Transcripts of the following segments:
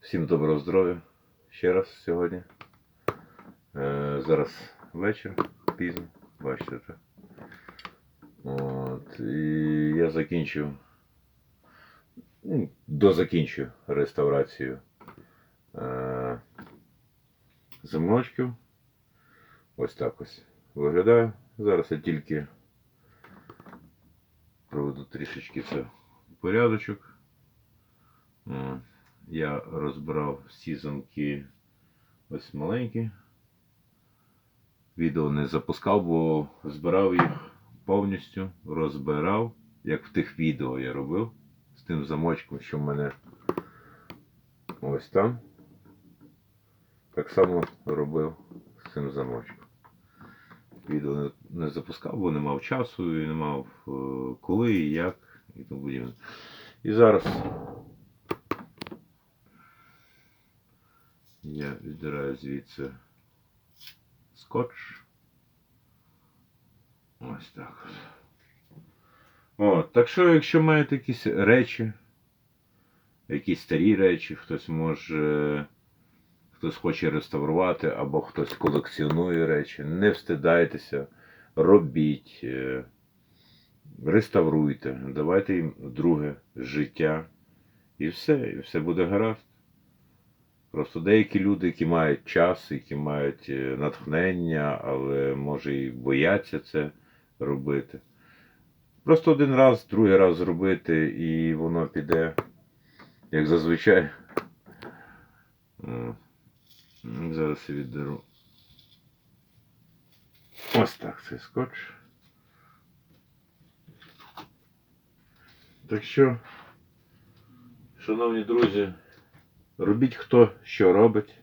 Всім доброго здоров'я ще раз сьогодні. Е, зараз вечір, пізно, бачите. От, і я закінчив, ну, дозакінчу реставрацію е, замочків. Ось так ось виглядає. Зараз я тільки проведу трішечки це порядочок. Я розбирав всі замки ось маленькі. Відео не запускав, бо збирав їх повністю, розбирав, як в тих відео я робив з тим замочком, що в мене ось там. Так само робив з цим замочком. Відео не, не запускав, бо не мав часу і не мав е, коли і як і тому. І зараз я віддираю звідси скотч. Ось так. от. Так що, якщо маєте якісь речі, якісь старі речі, хтось може, хтось хоче реставрувати, або хтось колекціонує речі, не встидайтеся, робіть, е, реставруйте, давайте їм друге життя. І все, і все буде гаразд. Просто деякі люди, які мають час, які мають е, натхнення, але може і бояться це робити. Просто один раз, другий раз зробити, і воно піде, як зазвичай. Зараз я віддеру. Ось так цей скотч. Так що, шановні друзі, робіть хто що робить.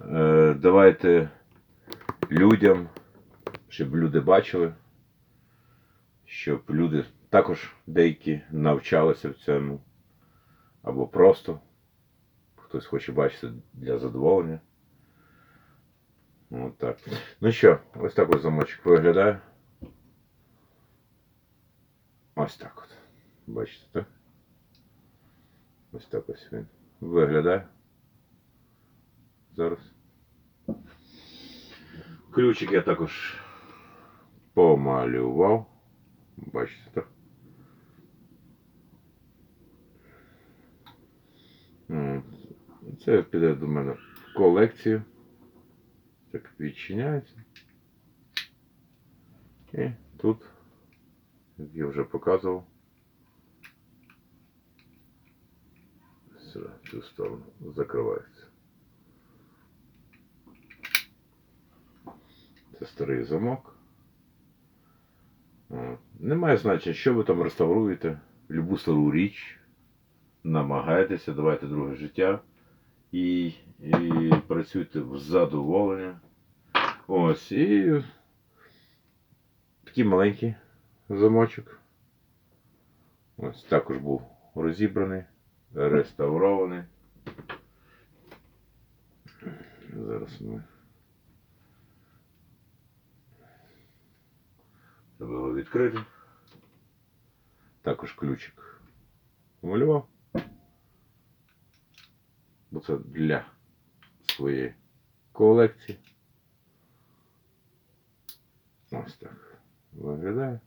Е, давайте людям, щоб люди бачили, щоб люди також деякі навчалися в цьому. Або просто хтось хоче бачити для задоволення. От так. Ну що, ось так ось замочок виглядає. Ось так от. Бачите, так? Ось так ось він виглядає. Зараз. Ключик я також помалював. Бачите, так? Це піде до мене в колекцію. Так відчиняється. І тут, як я вже показував, сюди, в цю сторону закривається. Це старий замок. От. Немає значення, що ви там реставруєте, любу стару річ, намагайтеся, давайте друге життя і, і працюйте в задоволення. Ось, і такий маленький замочок. Ось також був розібраний, реставрований. Зараз ми. Треба його відкрити. Також ключик малював. Бо це для своєї колекції. Ось так виглядає.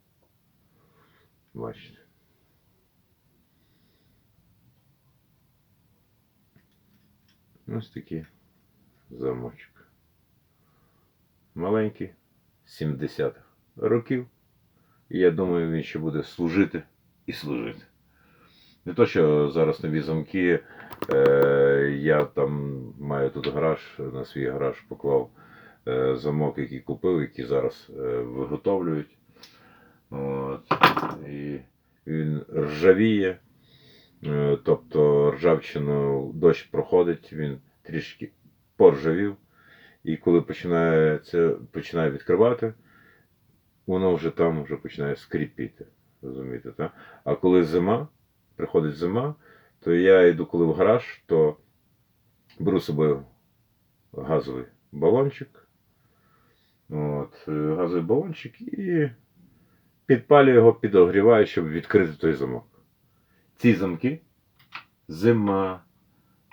Бачите. Ось такий замочок. Маленький, 70 років. І я думаю, він ще буде служити і служити. Не то, що зараз нові замки. Е, я там маю тут гараж, на свій гараж поклав е, замок, який купив, який зараз е, виготовлюють. От. І він ржавіє. Е, тобто ржавчину дощ проходить, він трішки поржавів. І коли починає це починає відкривати, воно вже там вже починає скріпіти. Розумієте, так? А коли зима, приходить зима, то я йду, коли в гараж, то беру з собою газовий балончик. От, е, газовий балончик і підпалюю його, підогріваю, щоб відкрити той замок. Ці замки, зима,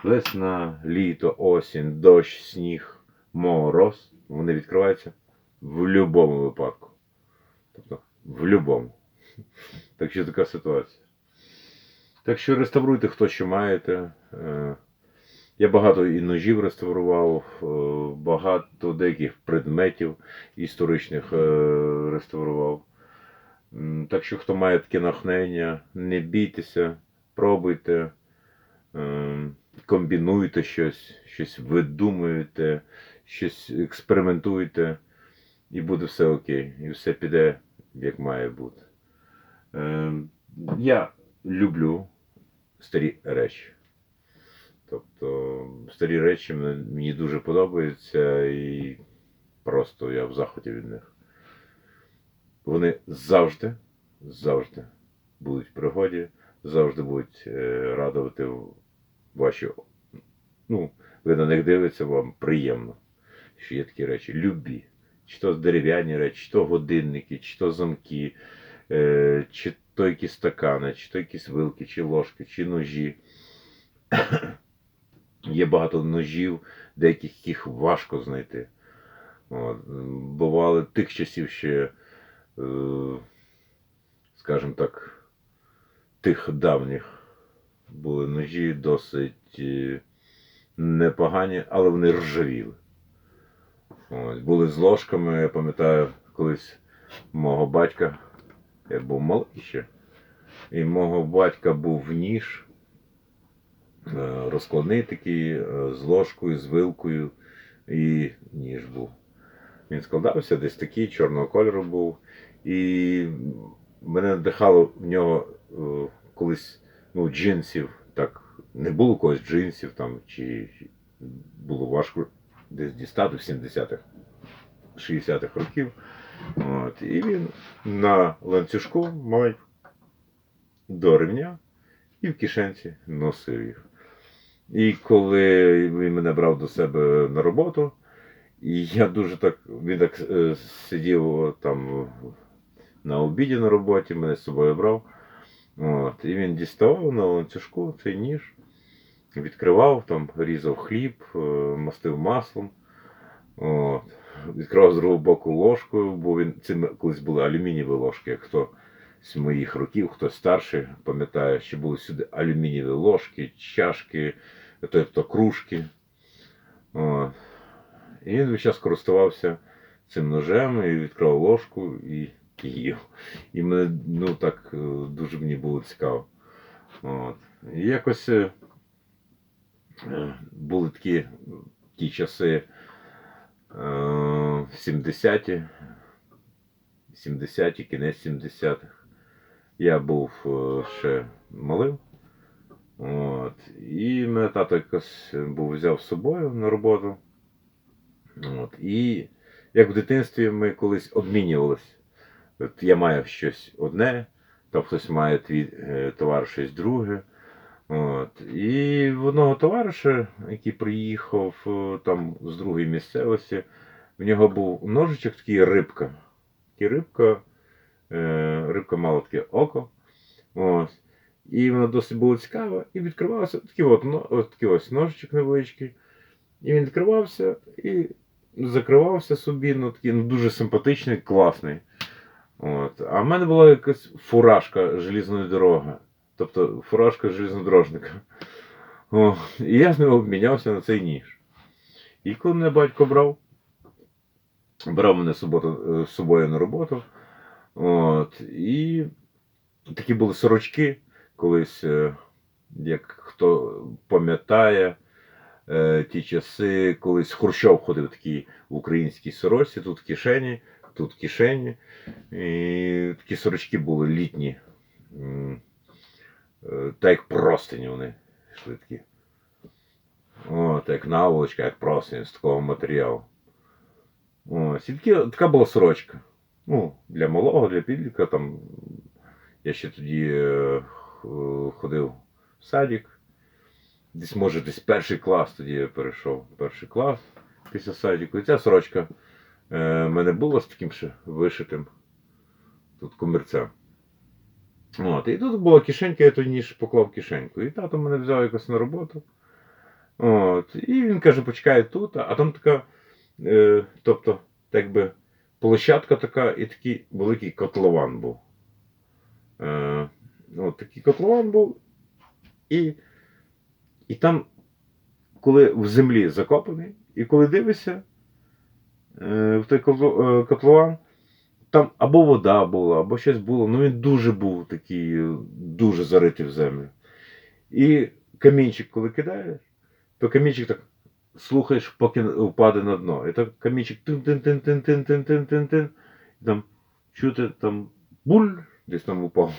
Весна, літо, осінь, дощ, сніг, мороз, вони відкриваються в будь-якому випадку. Тобто в будь-якому. Так що така ситуація. Так що реставруйте, хто що маєте. Е, Я багато і ножів реставрував, е, багато деяких предметів історичних е, реставрував. Так що, хто має таке натхнення, не бійтеся, пробуйте, е, комбінуйте щось, щось видумуєте, щось експериментуйте, і буде все окей. І все піде, як має бути. Е, Я люблю старі речі. Тобто старі речі мені дуже подобаються і просто я в захваті від них. Вони завжди, завжди будуть в пригоді, завжди будуть е, радувати ваші. Ну, ви на них дивитеся, вам приємно, що є такі речі. Любі. Чи то дерев'яні речі, чи то годинники, чи то замки, е, чи то якісь стакани, чи то якісь вилки, чи ложки, чи ножі. Є багато ножів, деяких яких важко знайти. От. Бували тих часів ще, е, скажімо так, тих давніх були ножі досить е, непогані, але вони ржавіли. Ось, були з ложками, я пам'ятаю, колись мого батька, я був малий ще, і мого батька був ніж е, розкладний такий, е, з ложкою, з вилкою, і ніж був. Він складався, десь такий, чорного кольору був. І мене надихало в нього колись ну, джинсів, так, не було когось джинсів там, чи було важко десь дістати в 70-х, 60-х років. От, і він на ланцюжку маленьку до ремня і в кишенці носив їх. І коли він мене брав до себе на роботу, і я дуже так, він так е, сидів там на обіді на роботі, мене з собою брав. От, і він діставав на ланцюжку цей ніж, відкривав, там, різав хліб, е, мастив маслом. От, відкривав з другого боку ложкою, бо він цим колись були алюмінієві ложки, як хто з моїх років, хто старший, пам'ятає, що були сюди алюмінієві ложки, чашки, тобто кружки. От. І він час користувався цим ножем і відкривав ложку і їв. І мене ну так е, дуже мені було цікаво. От. І якось е, е, були такі ті часи е, 70-ті, 70-ті, кінець 70-х. Я був ще малим. От. І мене тато якось був взяв з собою на роботу. От. І як в дитинстві ми колись обмінювалися. Я маю щось одне, там хтось має твій е, товар щось друге. От. І в одного товариша, який приїхав е, там з другої місцевості, в нього був ножичок такий рибка. Такий рибка, е, рибка мала таке око. Ось. І воно досить було цікаво. І відкривався такий от, от такий ось ножичок невеличкий. І він відкривався і закривався собі, ну такий ну, дуже симпатичний, класний. От. А в мене була якась фуражка желізної дороги. Тобто фуражка железнодорожника. О, і я з ним обмінявся на цей ніж. І коли мене батько брав, брав мене суботу, е, з собою на роботу. От, і такі були сорочки колись, е, як хто пам'ятає, е, ті часи, колись Хрущов ходив в українській сорочці, тут в кишені, тут кишені. І такі сорочки були літні. Е, Так як простині вони йшли такі. О, так як наволочка, як простині з такого матеріалу. Ось, і такі, така була сорочка. Ну, для малого, для підлітка там. Я ще тоді е, ходив в садик. Десь, може, десь перший клас тоді я перейшов. Перший клас після садіку. І ця сорочка в мене була з таким ще вишитим. Тут комірцем. От, і тут була кишенька, я той ніж поклав кишеньку. І тато мене взяв якось на роботу. От. І він каже, почекає тут, а там така, е, тобто, так би, площадка така і такий великий котлован був. Е, от такий котлован був. І, і там, коли в землі закопаний, і коли дивишся е, в той котло- е, котлован, там або вода була, або щось було. Ну він дуже був такий, е, дуже заритий в землю. І камінчик, коли кидаєш, то камінчик так слухаєш, поки впаде на дно. І так камінчик тин тин тин тин тин тин тин тин І там чути там буль десь там упав.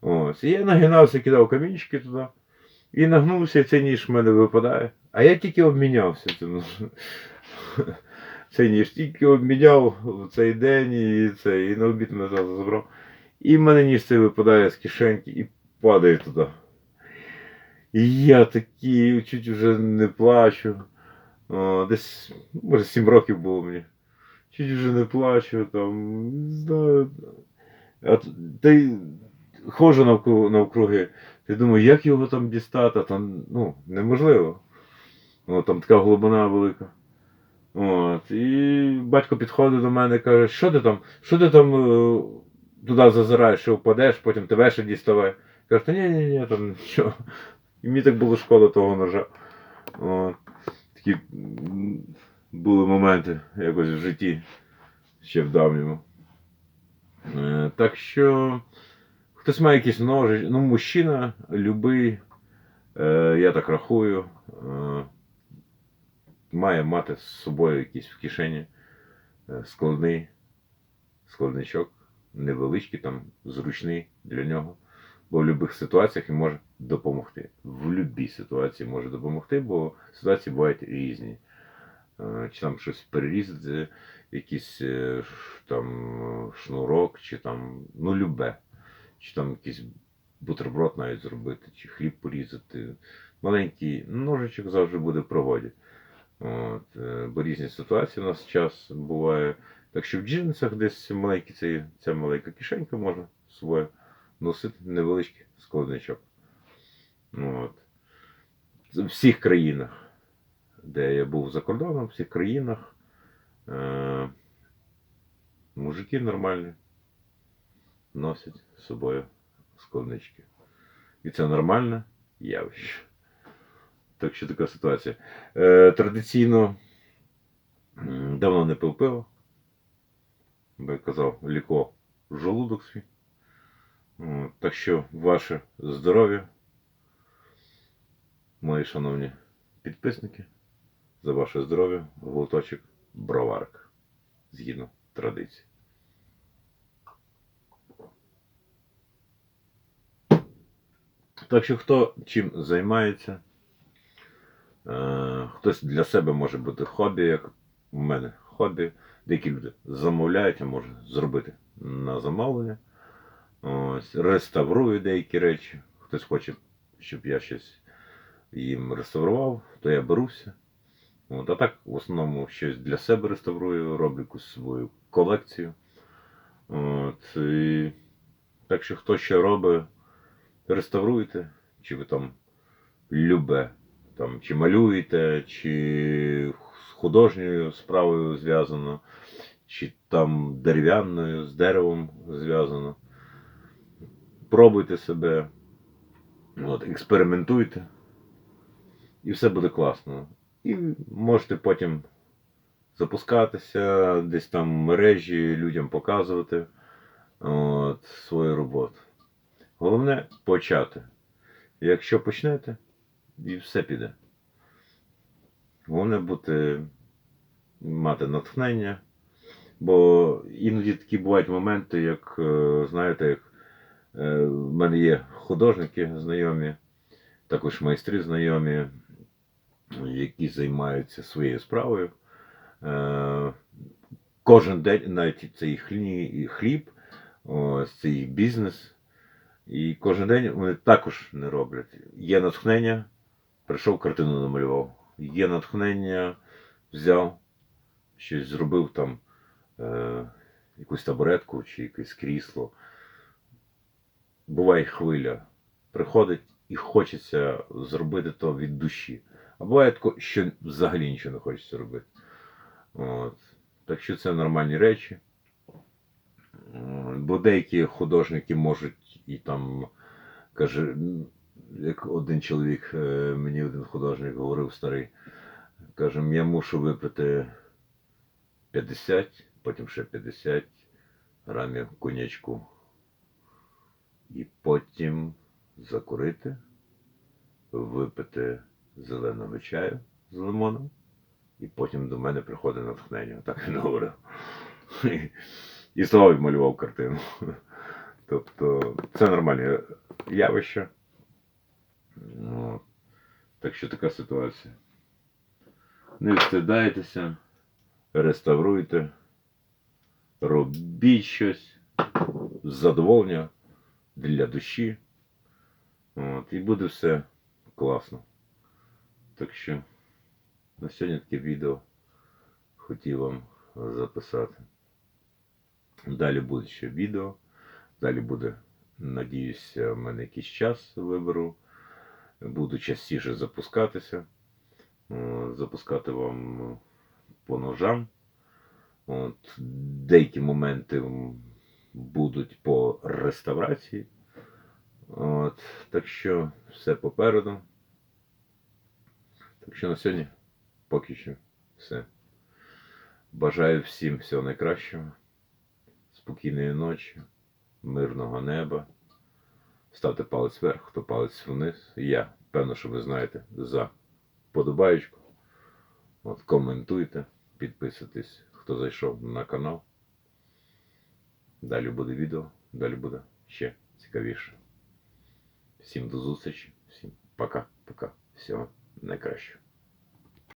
Ось. І я нагинався, кидав камінчики туди. І нагнувся, і цей ніж в мене випадає. А я тільки обмінявся цим. Цей ніж тільки обміняв в цей день і цей, і на обід мене зразу забрав. І в мене ніж цей випадає з кишеньки і падає туди. І я такий, чуть вже не плачу. О, десь, може, 7 років було мені. Чуть вже не плачу, там, не знаю. А та й ходжу навкруги, навкруги. Ти думаю, як його там дістати? Там, ну, неможливо. О, там така глибина велика. От. І батько підходить до мене і каже, що ти там, що ти там е, туди зазираєш, що впадеш, потім тебе ще діставай. Каже, та ні, ні, ні, там нічого. І мені так було шкода того ножа. От. Такі були моменти якось в житті ще в давньому. Е, Так що хтось має якісь ножі. Ну, мужчина любий, е, я так рахую, е, має мати з собою якийсь в кишені е, складний складничок, невеличкий, там, зручний для нього. Бо в будь-яких ситуаціях він може допомогти. В будь-якій ситуації може допомогти, бо ситуації бувають різні. Е, Чи там щось перерізати, якийсь е, там шнурок, чи там, ну, любе. Чи там якийсь бутерброд навіть зробити, чи хліб порізати. Маленький ножичок завжди буде в пригоді. От, е, бо різні ситуації у нас час буває. Так що в джинсах десь маленький цей, ця маленька кишенька можна собою носити невеличкий складничок. От. В всіх країнах, де я був за кордоном, в всіх країнах е- мужики нормальні носять з собою складнички. І це нормальне явище. Так що така ситуація. Е, традиційно давно не пив пиво. Я казав, ліко желудок свій. Так що ваше здоров'я, мої шановні підписники, за ваше здоров'я, глоточок броварок. Згідно традиції. Так що хто чим займається, хтось для себе може бути хобі, як у мене хобі. Деякі люди замовляють, а може зробити на замовлення. Ось, реставрую деякі речі. Хтось хоче, щоб я щось їм реставрував, то я беруся. От, а так, в основному, щось для себе реставрую, роблю якусь свою колекцію. От, і, так що хто ще робить, реставруйте, чи ви там любе, там, чи малюєте, чи з художньою справою зв'язано, чи там дерев'яною, з деревом зв'язано. Пробуйте себе, от, експериментуйте, і все буде класно. І можете потім запускатися, десь там мережі, людям показувати от, свою роботу. Головне почати. Якщо почнете, і все піде. Головне бути, мати натхнення. Бо іноді такі бувають моменти, як, е, знаєте, як е, в мене є художники знайомі, також майстри знайомі, які займаються своєю справою. Е, Кожен день, навіть цей хліб, цей бізнес. І кожен день вони також не роблять. Є натхнення, прийшов картину намалював. Є натхнення, взяв, щось зробив там е, якусь табуретку чи якесь крісло. Буває хвиля. Приходить і хочеться зробити то від душі. А буває тако, що взагалі нічого не хочеться робити. От. Так що це нормальні речі. Бо деякі художники можуть і там, каже, як один чоловік, е, мені один художник говорив старий, каже, я мушу випити 50, потім ще 50 грамів конячку. І потім закурити, випити зеленого чаю з лимоном, і потім до мене приходить натхнення. Так він говорив. І- І Славик малював картину. Тобто це нормальне явище. Ну, так що така ситуація. Не встидайтеся, реставруйте, робіть щось задоволення для душі. От, і буде все класно. Так що на сьогодні таке відео хотів вам записати. Далі буде ще відео. Далі буде, надіюся, в мене якийсь час виберу. Буду частіше запускатися. Запускати вам по ножам. От, деякі моменти будуть по реставрації. От, так що все попереду. Так що на сьогодні поки що все. Бажаю всім всього найкращого, спокійної ночі, мирного неба. Ставте палець вверх, хто палець вниз. Я, певно, що ви знаєте, за подобаєчку. От, коментуйте, підписуйтесь, хто зайшов на канал. Далі буде відео, далі буде ще цікавіше. Всім до зустрічі, всім пока-пока. Всього найкращого.